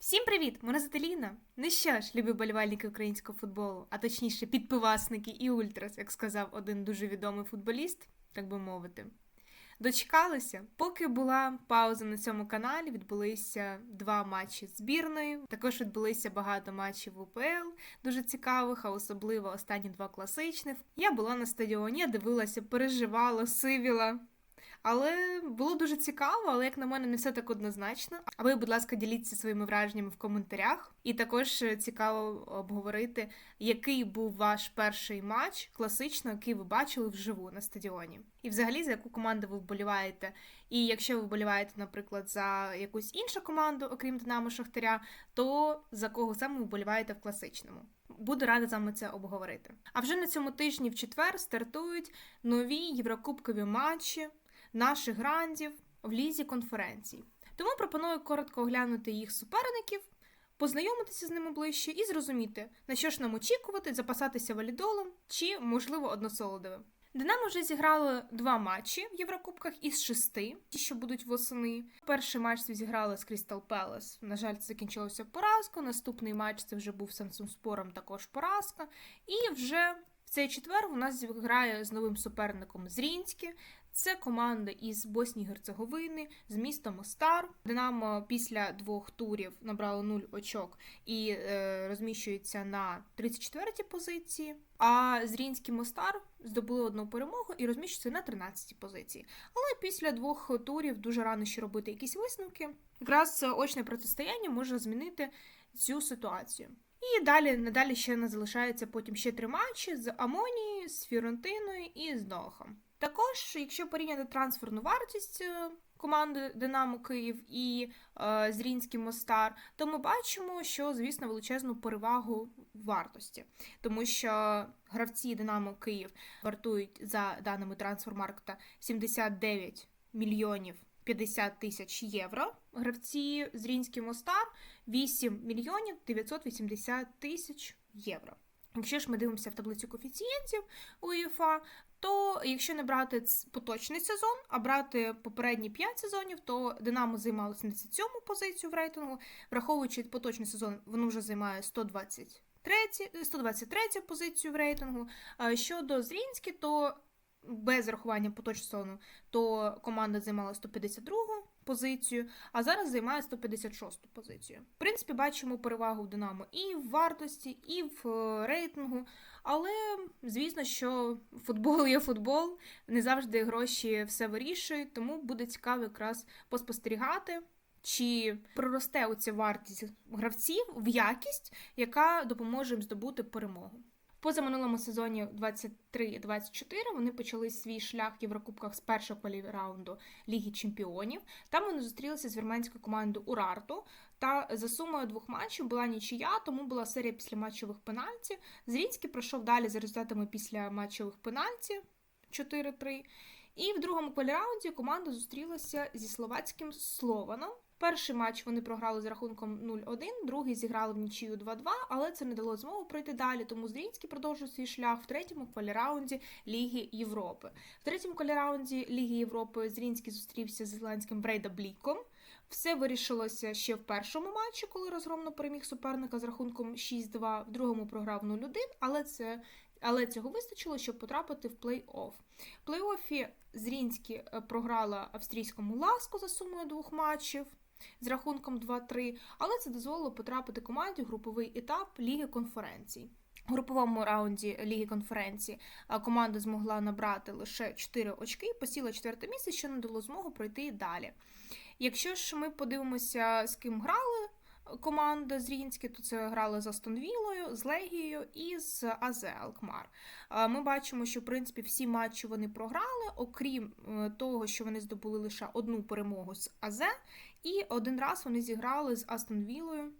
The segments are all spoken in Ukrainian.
Всім привіт! Мене звати Ліна. Ну що ж, любі болівальники українського футболу, а точніше підпивасники і ультрас, як сказав один дуже відомий футболіст, так би мовити. Дочекалися, поки була пауза на цьому каналі, відбулися два матчі з збірною. Також відбулися багато матчів УПЛ, дуже цікавих, а особливо останні два класичних. Я була на стадіоні, дивилася, переживала, сивіла. Але було дуже цікаво, але як на мене, не все так однозначно. А ви, будь ласка, діліться своїми враженнями в коментарях. І також е, цікаво обговорити, який був ваш перший матч класично, який ви бачили вживу на стадіоні. І взагалі за яку команду ви вболіваєте. І якщо ви вболіваєте, наприклад, за якусь іншу команду, окрім Динамо Шахтаря, то за кого саме ви вболіваєте в класичному. Буду рада з вами це обговорити. А вже на цьому тижні в четвер стартують нові єврокубкові матчі наших грандів в лізі конференцій. Тому пропоную коротко оглянути їх суперників, познайомитися з ними ближче і зрозуміти, на що ж нам очікувати, запасатися валідолом чи, можливо, односолодовим. Динамо вже зіграло два матчі в Єврокубках із шести, ті, що будуть восени. Перший матч зіграли з Крістал Пелес. На жаль, це закінчилося поразкою. Наступний матч це вже був Сансум Спором, також поразка. І вже в цей четвер у нас зіграє з новим суперником Зрінське. Це команда із Боснії Герцеговини, з міста Мостар. Динамо після двох турів набрало 0 очок і е, розміщується на 34-й позиції. А Зрінський Мостар здобули одну перемогу і розміщується на 13-й позиції. Але після двох турів дуже рано ще робити якісь висновки. Якраз очне протистояння може змінити цю ситуацію. І далі надалі ще не залишається потім ще три матчі з Амонією, з Фіорентиною і з Нохом. Також, якщо порівняти трансферну вартість е, команди Динамо Київ і е, Зрінський Мостар, то ми бачимо, що, звісно, величезну перевагу вартості, тому що гравці Динамо Київ вартують за даними трансфермаркета 79 мільйонів 50 тисяч євро. Гравці Зрінський Мостар 8 мільйонів 980 тисяч євро. Якщо ж ми дивимося в таблицю коефіцієнтів УЄФА, то якщо не брати поточний сезон, а брати попередні 5 сезонів, то Динамо займалося на цьому позицію в рейтингу, враховуючи поточний сезон, воно вже займає 123, 123 позицію в рейтингу. Щодо Зрінські, то без рахування поточного сезону, то команда займала 152 позицію, а зараз займає 156 позицію. В принципі, бачимо перевагу в Динамо і в вартості, і в е, рейтингу. Але звісно, що футбол є футбол, не завжди гроші все вирішують, тому буде цікаво якраз поспостерігати. Чи проросте оця вартість гравців в якість, яка допоможе їм здобути перемогу? Поза минулому сезоні 23-24 вони почали свій шлях в Єврокубках з першого кваліраунду Ліги Чемпіонів. Там вони зустрілися з вірменською командою Урарту. Та за сумою двох матчів була нічия, тому була серія після матчових пенальті. Зрінський пройшов далі за результатами після матчових пенальті 4-3. І в другому кваліраунді команда зустрілася зі словацьким Слованом. Перший матч вони програли з рахунком 0-1, другий зіграли в нічию 2-2, але це не дало змогу пройти далі. Тому Зрінський продовжив свій шлях в третьому кваліраунді Ліги Європи. В третьому кваліраунді Ліги Європи Зрінський зустрівся з ісландським Брейда Бліком. Все вирішилося ще в першому матчі, коли розгромно переміг суперника з рахунком 6-2, в другому програв 0-1, але це. Але цього вистачило, щоб потрапити в плей-офф. В плей-оффі Зрінський е, програла австрійському ласку за сумою двох матчів з рахунком 2-3, але це дозволило потрапити команді в груповий етап Ліги конференцій. У груповому раунді Ліги конференції команда змогла набрати лише 4 очки і посіла четверте місце, що не дало змогу пройти далі. Якщо ж ми подивимося, з ким грали команда з Рінські, то це грали з Астонвілою, з Легією і з АЗ Алкмар. Ми бачимо, що в принципі всі матчі вони програли, окрім е, того, що вони здобули лише одну перемогу з АЗ, і один раз вони зіграли з Астон Вілою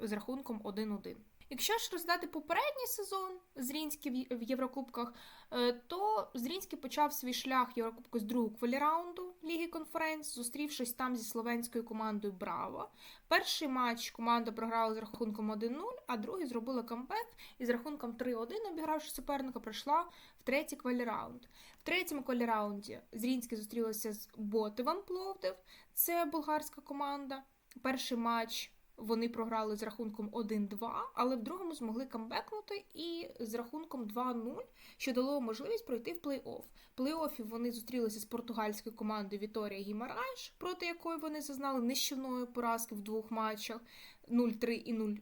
з рахунком 1-1. Якщо ж роздати попередній сезон Зрінський в Єврокубках, е, то Зрінський почав свій шлях Єврокубку з другого кваліраунду Ліги Конференц, зустрівшись там зі словенською командою Браво. Перший матч команда програла з рахунком 1-0, а другий зробила камбек і з рахунком 3-1, обігравши суперника, пройшла в третій кваліраунд. В третьому кваліраунді Зрінський зустрілася з Ботивом Пловдив, це болгарська команда. Перший матч вони програли з рахунком 1-2, але в другому змогли камбекнути і з рахунком 2-0, що дало можливість пройти в плей-офф. Плей-оффі вони зустрілися з португальською командою Віторія Гімараш, проти якої вони зазнали нищівної поразки в двох матчах 0-3 і 0-4,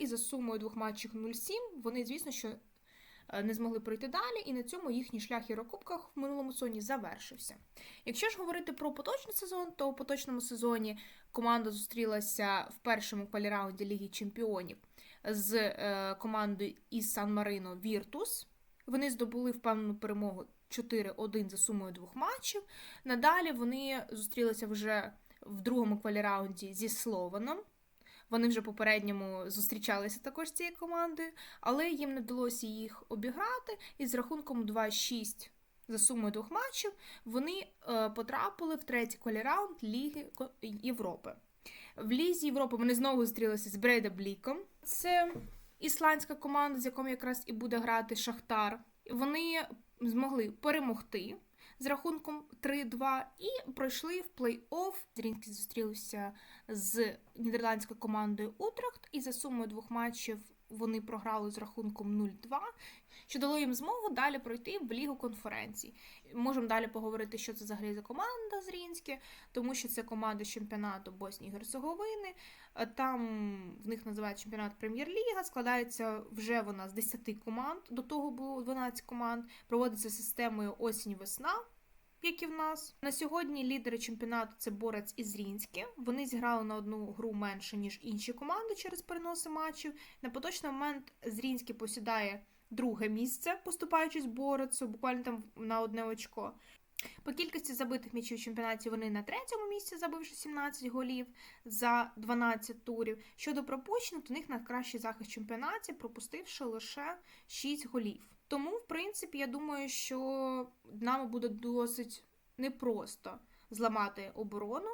і за сумою двох матчів 0-7 вони, звісно, що не змогли пройти далі, і на цьому їхній шлях Єврокубках в минулому сезоні завершився. Якщо ж говорити про поточний сезон, то у поточному сезоні команда зустрілася в першому кваліраунді Ліги Чемпіонів з е, командою із Сан Марино Віртус. Вони здобули впевнену перемогу 4-1 за сумою двох матчів. Надалі вони зустрілися вже в другому кваліраунді зі Слованом. Вони вже попередньому зустрічалися також з цією командою, але їм не вдалося їх обіграти, і з рахунком 2-6 за сумою двох матчів вони е, потрапили в третій кваліраунд Ліги Європи. В Лізі Європи вони знову зустрілися з Брейда Бліком. Це ісландська команда, з якою якраз і буде грати Шахтар. Вони змогли перемогти з рахунком 3-2 і пройшли в плей-офф. Зрінські зустрілися з нідерландською командою Утрехт, і за сумою двох матчів вони програли з рахунком 0-2, що дало їм змогу далі пройти в лігу конференцій. Можемо далі поговорити, що це взагалі за команда Зрінське, тому що це команда з чемпіонату Боснії Герцеговини. Там в них називають чемпіонат Прем'єр-ліга. Складається вже вона з 10 команд. До того було 12 команд. Проводиться системою осінь-весна. Як і в нас на сьогодні лідери чемпіонату це Борець і Зрінське. Вони зіграли на одну гру менше ніж інші команди через переноси матчів. На поточний момент Зрінське посідає друге місце, поступаючись Борецу, буквально там на одне очко. По кількості забитих м'ячів у чемпіонаті вони на третьому місці, забивши 17 голів за 12 турів. Щодо пропущених, то них найкращий захист чемпіонаті, пропустивши лише 6 голів. Тому, в принципі, я думаю, що нам буде досить непросто зламати оборону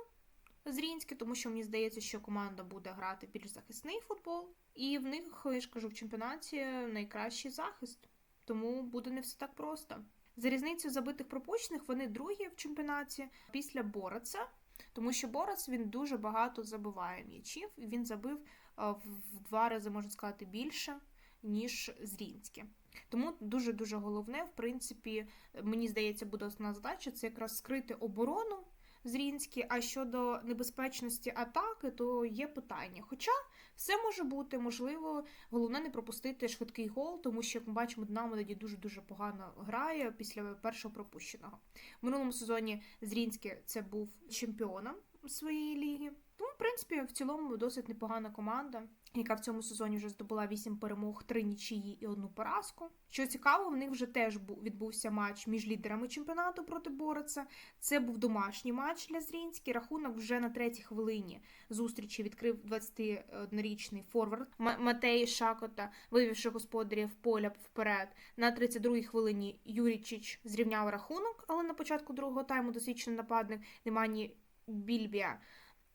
Зрінське, тому що мені здається, що команда буде грати більш захисний футбол, і в них, я ж кажу, в чемпіонаті найкращий захист. Тому буде не все так просто. За різницею забитих пропущених вони другі в чемпіонаті після Бореца, тому що Борець він дуже багато забиває м'ячів. Він забив в в два рази, можна сказати, більше, ніж Зрінське. Тому дуже дуже головне, в принципі, мені здається, буде основна задача це якраз скрити оборону Зрінські. А щодо небезпечності атаки, то є питання. Хоча все може бути, можливо, головне не пропустити швидкий гол, тому що, як ми бачимо, Динамо тоді дуже дуже погано грає після першого пропущеного. В минулому сезоні Зрінське це був чемпіоном своєї ліги. Тому, в принципі, в цілому досить непогана команда, яка в цьому сезоні вже здобула 8 перемог, 3 нічиї і одну поразку. Що цікаво, в них вже теж бу- відбувся матч між лідерами чемпіонату проти Бореца. Це був домашній матч для Зрінський. Рахунок вже на третій хвилині зустрічі відкрив 21-річний форвард Матей Шакота, вивівши господарів поля вперед. На 32-й хвилині Юрічич зрівняв рахунок, але на початку другого тайму досвідчений нападник Немані Більбія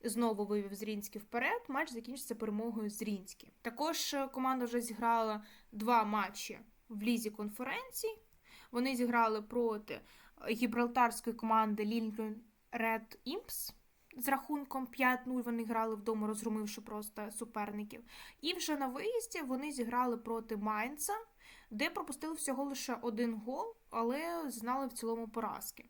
знову вивів Зрінський вперед. Матч закінчиться перемогою Зрінський. Також е, команда вже зіграла два матчі в лізі конференцій. Вони зіграли проти е, гібралтарської команди Лінкольн Ред Імпс. З рахунком 5-0 вони грали вдома, розгромивши просто суперників. І вже на виїзді вони зіграли проти Майнца, де пропустили всього лише один гол, але знали в цілому поразки.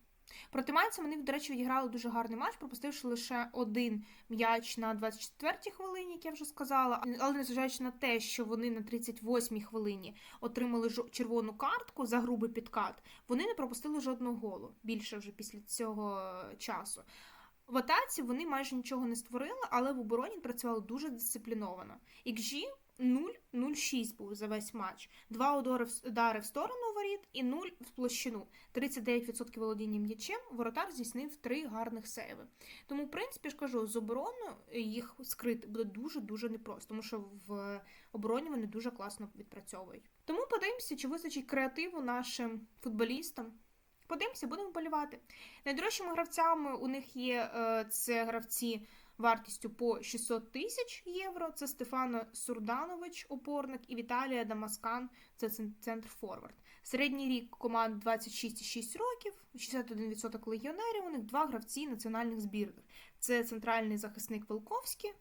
Проти Майнца вони, до речі, відіграли дуже гарний матч, пропустивши лише один м'яч на 24-й хвилині, як я вже сказала. Але незважаючи на те, що вони на 38-й хвилині отримали червону картку за грубий підкат, вони не пропустили жодного голу більше вже після цього часу. В атаці вони майже нічого не створили, але в обороні працювали дуже дисципліновано. XG 0-0-6 був за весь матч. Два удари в, сторону воріт і 0 в площину. 39% володіння м'ячем. Воротар здійснив три гарних сейви. Тому, в принципі, ж кажу, з обороною їх скрити буде дуже-дуже непросто, тому що в обороні вони дуже класно відпрацьовують. Тому подивимося, чи вистачить креативу нашим футболістам. Подивимося, будемо болівати. Найдорожчими гравцями у них є е, це гравці вартістю по 600 тисяч євро. Це Стефано Сурданович, опорник, і Віталія Дамаскан, це центр форвард. Середній рік команд 26,6 років, 61% легіонерів. У них два гравці національних збірних. Це центральний захисник Велковський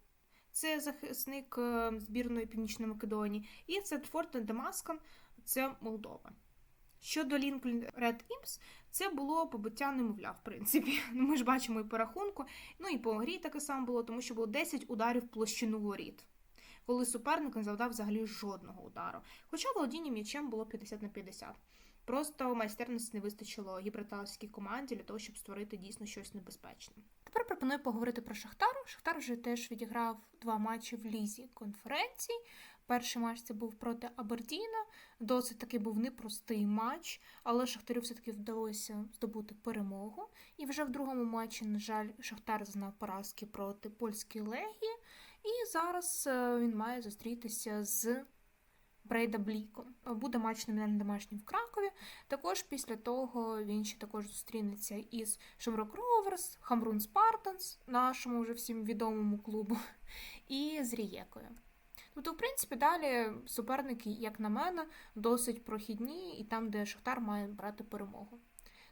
це захисник е, збірної Північної Македонії, і це Форте Дамаскан, це Молдова. Щодо Лінкольн Ред Імс, це було побиття немовля, в принципі. Ну, Ми ж бачимо і по рахунку, ну і по грі таке саме було, тому що було 10 ударів площину воріт, коли суперник не завдав взагалі жодного удару. Хоча володіння м'ячем було 50 на 50. Просто майстерності не вистачило гібралтарській команді для того, щоб створити дійсно щось небезпечне. Тепер пропоную поговорити про Шахтар. Шахтар вже теж відіграв два матчі в лізі конференцій. Перший матч це був проти Абердіна. Досить таки був непростий матч, але Шахтарю все-таки вдалося здобути перемогу. І вже в другому матчі, на жаль, Шахтар зазнав поразки проти польської легії. І зараз е, він має зустрітися з Брейда Бліком. Буде матч номінальний домашній в Кракові. Також після того він ще також зустрінеться із Шамрок Роверс, Хамрун Спартанс, нашому вже всім відомому клубу, і з Рієкою. Тобто, в принципі, далі суперники, як на мене, досить прохідні, і там, де Шахтар має брати перемогу.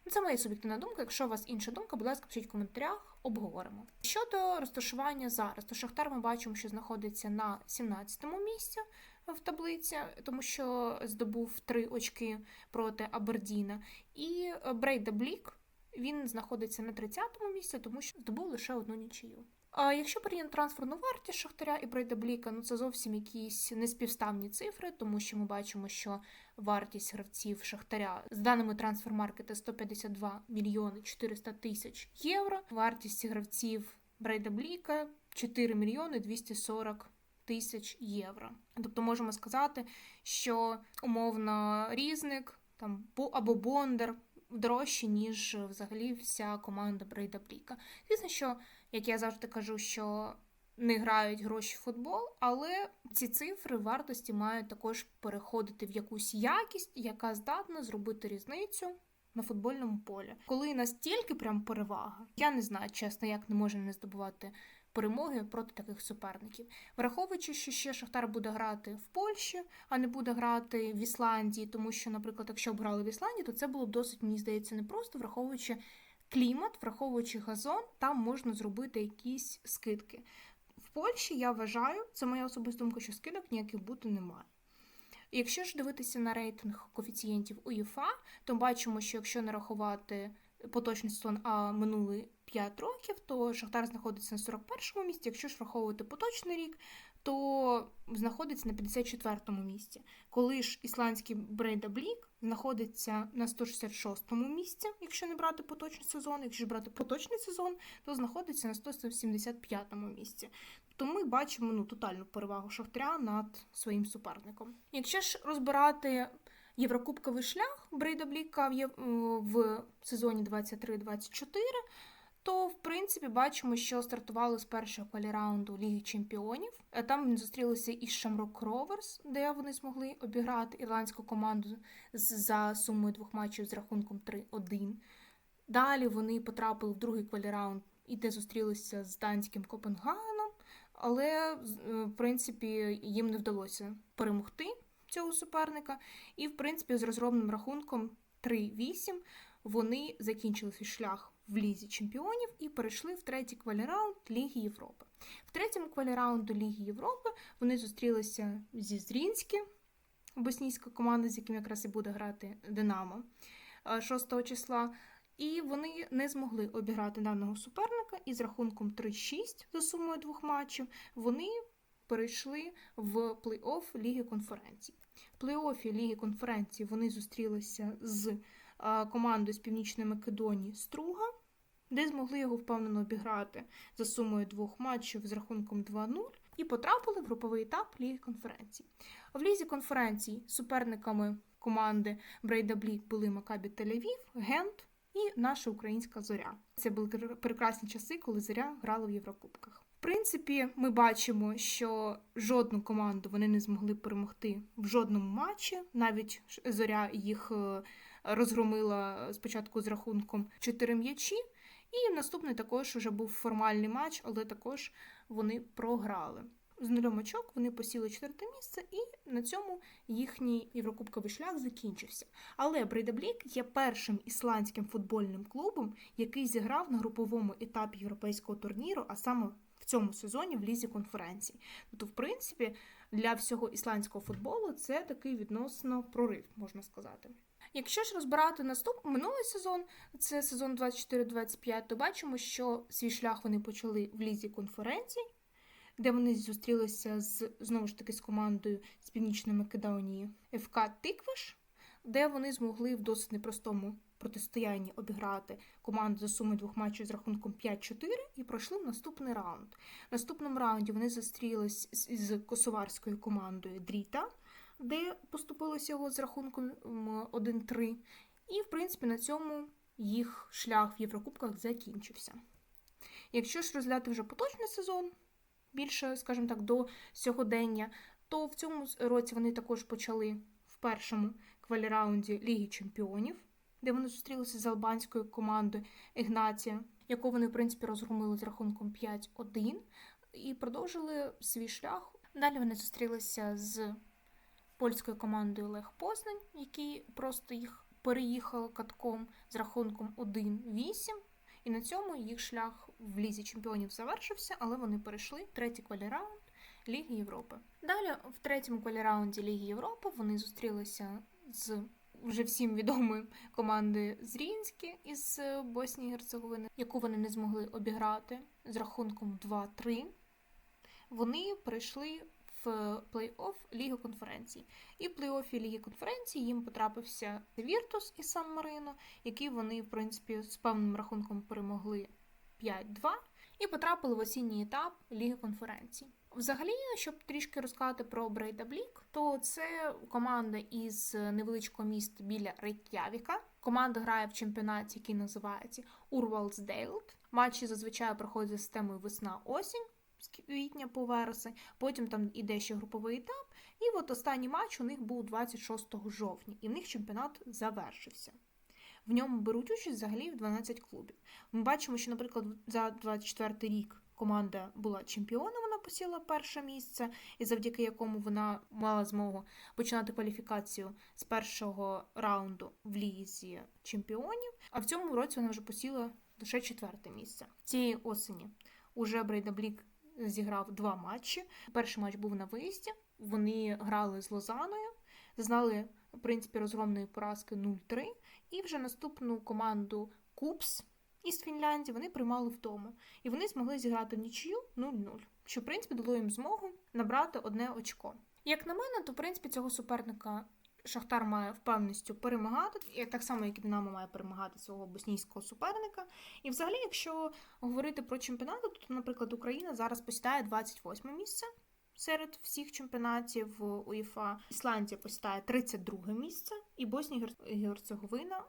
Ну, Це моя суб'єктивна думка. Якщо у вас інша думка, будь ласка, пишіть в коментарях, обговоримо. Щодо розташування зараз, то Шахтар ми бачимо, що знаходиться на 17-му місці в таблиці, тому що здобув три очки проти Абердіна. І Брейда Блік він знаходиться на 30-му місці, тому що здобув лише одну нічию. А якщо порівняти трансферну вартість Шахтаря і Брейда Бліка, ну це зовсім якісь неспівставні цифри, тому що ми бачимо, що вартість гравців Шахтаря з даними трансфермаркета 152 мільйони 400 тисяч євро. Вартість гравців Брейда Бліка 4 мільйони 240 тисяч євро. Тобто можемо сказати, що умовно різник там або Бондар дорожче, ніж взагалі вся команда Брейда Бліка. Звісно, що як я завжди кажу, що не грають гроші в футбол, але ці цифри вартості мають також переходити в якусь якість, яка здатна зробити різницю на футбольному полі. Коли настільки прям перевага, я не знаю, чесно, як не може не здобувати перемоги проти таких суперників. Враховуючи, що ще Шахтар буде грати в Польщі, а не буде грати в Ісландії, тому що, наприклад, якщо б грали в Ісландії, то це було б досить, мені здається, непросто, враховуючи клімат, враховуючи газон, там можна зробити якісь скидки. В Польщі я вважаю, це моя особиста думка, що скидок ніяких бути немає. Якщо ж дивитися на рейтинг коефіцієнтів УЄФА, то бачимо, що якщо не рахувати поточний сезон, а минулий 5 років, то Шахтар знаходиться на 41-му місці. Якщо ж враховувати поточний рік, то знаходиться на 54-му місці. Коли ж ісландський Брейда Блік знаходиться на 166-му місці, якщо не брати поточний сезон, якщо ж брати поточний сезон, то знаходиться на 175-му місці. То ми бачимо ну, тотальну перевагу Шахтаря над своїм суперником. Якщо ж розбирати Єврокубковий шлях Брейда Бліка в сезоні 23-24, то в принципі бачимо, що стартували з першого кваліраунду Ліги Чемпіонів. Там вони зустрілися із Shamrock Rovers, де вони змогли обіграти ірландську команду за сумою двох матчів з рахунком 3-1. Далі вони потрапили в другий кваліраунд і де зустрілися з данським Копенгагеном, але в принципі їм не вдалося перемогти цього суперника. І, в принципі, з розробним рахунком 3-8 вони закінчили свій шлях в Лізі Чемпіонів і перейшли в третій кваліраунд Ліги Європи. В третьому кваліраунду Ліги Європи вони зустрілися зі Зрінські, боснійська команда, з яким якраз і буде грати Динамо 6 числа. І вони не змогли обіграти даного суперника і з рахунком 3-6 за сумою двох матчів вони перейшли в плей-офф Ліги конференцій. В плей-оффі Ліги конференцій вони зустрілися з командою з Північної Македонії Струга, де змогли його впевнено обіграти за сумою двох матчів з рахунком 2-0 і потрапили в груповий етап Ліги конференцій. В лізі конференцій суперниками команди Брейда Блік були Макабі Тель-Авів, Гент і наша українська зоря. Це були прекрасні часи, коли зоря грала в Єврокубках. В принципі, ми бачимо, що жодну команду вони не змогли перемогти в жодному матчі. Навіть зоря їх е, розгромила спочатку з рахунком 4 м'ячі. І наступний також вже був формальний матч, але також вони програли. З нульом очок вони посіли четверте місце, і на цьому їхній єврокубковий шлях закінчився. Але Брейдаблік є першим ісландським футбольним клубом, який зіграв на груповому етапі європейського турніру, а саме в цьому сезоні в лізі конференцій. Тобто, в принципі, для всього ісландського футболу це такий відносно прорив, можна сказати. Якщо ж розбирати наступний минулий сезон, це сезон 24-25, то бачимо, що свій шлях вони почали в лізі конференцій, де вони зустрілися з знову ж таки з командою з Північної Македонії ФК Тикваш, де вони змогли в досить непростому протистоянні обіграти команду за сумою двох матчів з рахунком 5-4 і пройшли в наступний раунд. В наступному раунді вони зустрілись з косоварською командою Дріта, де поступилося його з рахунком 1-3. І, в принципі, на цьому їх шлях в Єврокубках закінчився. Якщо ж розглядати вже поточний сезон, більше, скажімо так, до сьогодення, то в цьому році вони також почали в першому кваліраунді Ліги Чемпіонів, де вони зустрілися з албанською командою Ігнація, яку вони, в принципі, розгромили з рахунком 5-1 і продовжили свій шлях. Далі вони зустрілися з польською командою Лех Познань, які просто їх переїхали катком з рахунком 1-8. І на цьому їх шлях в лізі чемпіонів завершився, але вони перейшли третій кваліраунд Ліги Європи. Далі, в третьому кваліраунді Ліги Європи, вони зустрілися з вже всім відомою командою Зрінські із Боснії і Герцеговини, яку вони не змогли обіграти з рахунком 2-3. Вони прийшли в плей-офф Ліги конференцій. І в плей-оффі Ліги конференцій їм потрапився Віртус із Сан Марино, які вони, в принципі, з певним рахунком перемогли 5-2 і потрапили в осінній етап Ліги конференцій. Взагалі, щоб трішки розказати про Брейда Блік, то це команда із невеличкого міста біля Рейк'явіка. Команда грає в чемпіонаті, який називається Урвалсдейлд. Матчі зазвичай проходять за системою весна-осінь з квітня по вересень. Потім там іде ще груповий етап. І от останній матч у них був 26 жовтня, і в них чемпіонат завершився. В ньому беруть участь взагалі в 12 клубів. Ми бачимо, що, наприклад, за 24 рік команда була чемпіоном, вона посіла перше місце, і завдяки якому вона мала змогу починати кваліфікацію з першого раунду в лізі чемпіонів. А в цьому році вона вже посіла лише четверте місце. Цієї осені уже Брейда Блік зіграв два матчі. Перший матч був на виїзді. Вони грали з Лозаною, зазнали в принципі розгромної поразки 0-3. І вже наступну команду Купс із Фінляндії вони приймали вдома. І вони змогли зіграти в нічию 0-0, що в принципі дало їм змогу набрати одне очко. Як на мене, то в принципі цього суперника Шахтар має впевненістю перемагати, так само, як і Динамо має перемагати свого боснійського суперника. І взагалі, якщо говорити про чемпіонати, то, наприклад, Україна зараз посідає 28 місце. Серед всіх чемпіонатів УЄФА Ісландія посідає 32 місце, і Боснія і Герцеговина,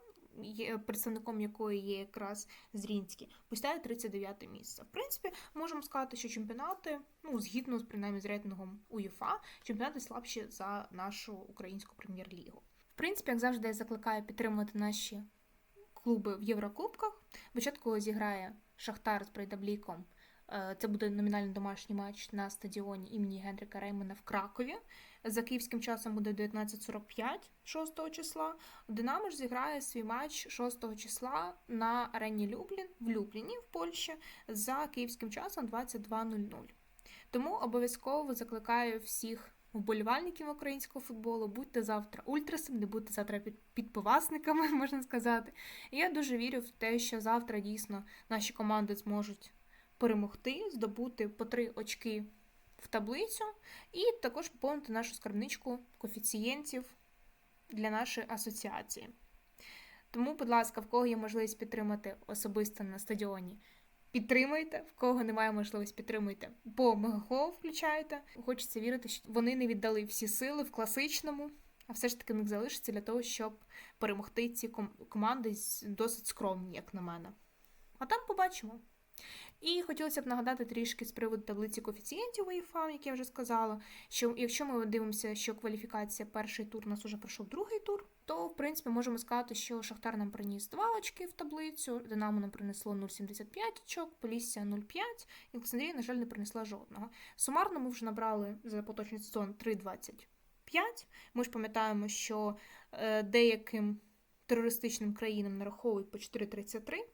представником якої є якраз Зрінський, посідає 39 місце. В принципі, можемо сказати, що чемпіонати, ну згідно з принаймні з рейтингом УЄФА, чемпіонати слабші за нашу українську прем'єр-лігу. В принципі, як завжди, я закликаю підтримувати наші клуби в Єврокубках. Спочатку зіграє Шахтар з Брейдабліком. Е, Це буде номінальний домашній матч на стадіоні імені Генріка Реймана в Кракові. За київським часом буде 19.45 6 числа. Динамо ж зіграє свій матч 6 числа на арені Люблін в Любліні в Польщі за київським часом 22.00. Тому обов'язково закликаю всіх вболівальників українського футболу. Будьте завтра ультрасом, не будьте завтра під, підпивасниками, можна сказати. І я дуже вірю в те, що завтра дійсно наші команди зможуть перемогти, здобути по три очки в таблицю, і також поповнити нашу скарбничку коефіцієнтів для нашої асоціації. Тому, будь ласка, в кого є можливість підтримати особисто на стадіоні, підтримуйте, в кого немає можливості підтримуйте, по мегахол включайте. Хочеться вірити, що вони не віддали всі сили в класичному, а все ж таки в них залишиться для того, щоб перемогти ці команди досить скромні, як на мене. А там побачимо. І хотілося б нагадати трішки з приводу таблиці коефіцієнтів УЄФА, як я вже сказала, що якщо ми дивимося, що кваліфікація перший тур у нас вже пройшов другий тур, то в принципі можемо сказати, що Шахтар нам приніс 2 очки в таблицю, Динамо нам принесло 0,75 очок, Полісся 0,5 і Олександрія, на жаль, не принесла жодного. Сумарно ми вже набрали за поточний сезон 3,25. Ми ж пам'ятаємо, що е, деяким терористичним країнам нараховують по 4,33.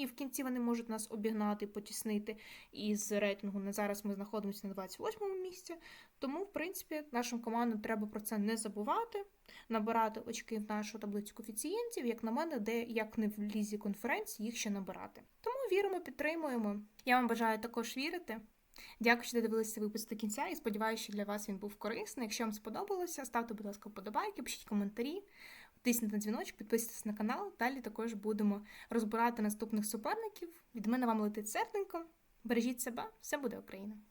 І в кінці вони можуть нас обігнати, потіснити. І з рейтингу на зараз ми знаходимося на 28-му місці. Тому, в принципі, нашим командам треба про це не забувати, набирати очки в нашу таблицю коефіцієнтів, як на мене, де як не в лізі конференції їх ще набирати. Тому віримо, підтримуємо. Я вам бажаю також вірити. Дякую, що додивилися випуск до кінця і сподіваюся, що для вас він був корисний. Якщо вам сподобалося, ставте, будь ласка, вподобайки, пишіть коментарі, тисніть на дзвіночок, підписуйтесь на канал. Далі також будемо розбирати наступних суперників. Від мене вам летить серденько. Бережіть себе, все буде Україна!